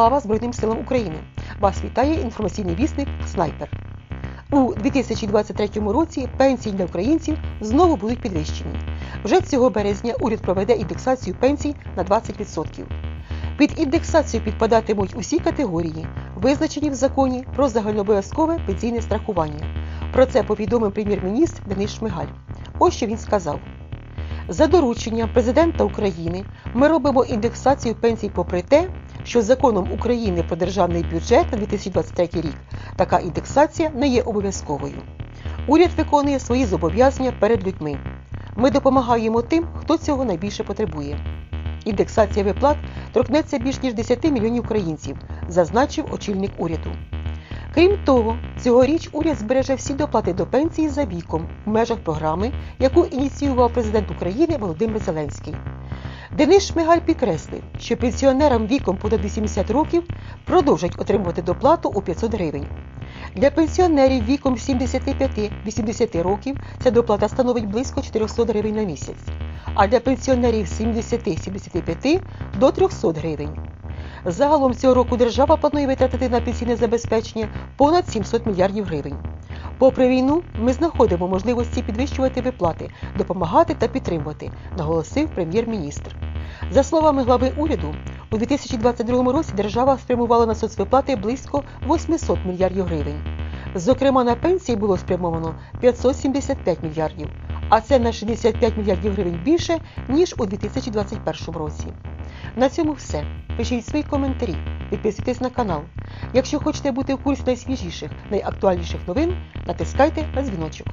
Слава Збройним силам України! Вас вітає інформаційний вісник Снайпер. У 2023 році пенсії для українців знову будуть підвищені. Вже цього березня уряд проведе індексацію пенсій на 20%. Під індексацію підпадатимуть усі категорії, визначені в законі про загальнообов'язкове пенсійне страхування. Про це повідомив прем'єр-міністр Денис Шмигаль. Ось що він сказав. За дорученням президента України ми робимо індексацію пенсій попри те, що законом України про державний бюджет на 2023 рік така індексація не є обов'язковою. Уряд виконує свої зобов'язання перед людьми. Ми допомагаємо тим, хто цього найбільше потребує. Індексація виплат торкнеться більш ніж 10 мільйонів українців, зазначив очільник уряду. Крім того, цьогоріч уряд збереже всі доплати до пенсії за віком в межах програми, яку ініціював президент України Володимир Зеленський. Денис Шмигаль підкреслив, що пенсіонерам віком понад 80 років продовжать отримувати доплату у 500 гривень. Для пенсіонерів віком 75-80 років ця доплата становить близько 400 гривень на місяць, а для пенсіонерів 70-75 до 300 гривень. Загалом цього року держава планує витратити на пенсійне забезпечення понад 700 мільярдів гривень. Попри війну, ми знаходимо можливості підвищувати виплати, допомагати та підтримувати, наголосив прем'єр-міністр. За словами глави уряду, у 2022 році держава спрямувала на соцвиплати близько 800 мільярдів гривень. Зокрема, на пенсії було спрямовано 575 мільярдів, а це на 65 мільярдів гривень більше, ніж у 2021 році. На цьому все. Пишіть свої коментарі, підписуйтесь на канал. Якщо хочете бути в курсі найсвіжіших, найактуальніших новин, натискайте на дзвіночок.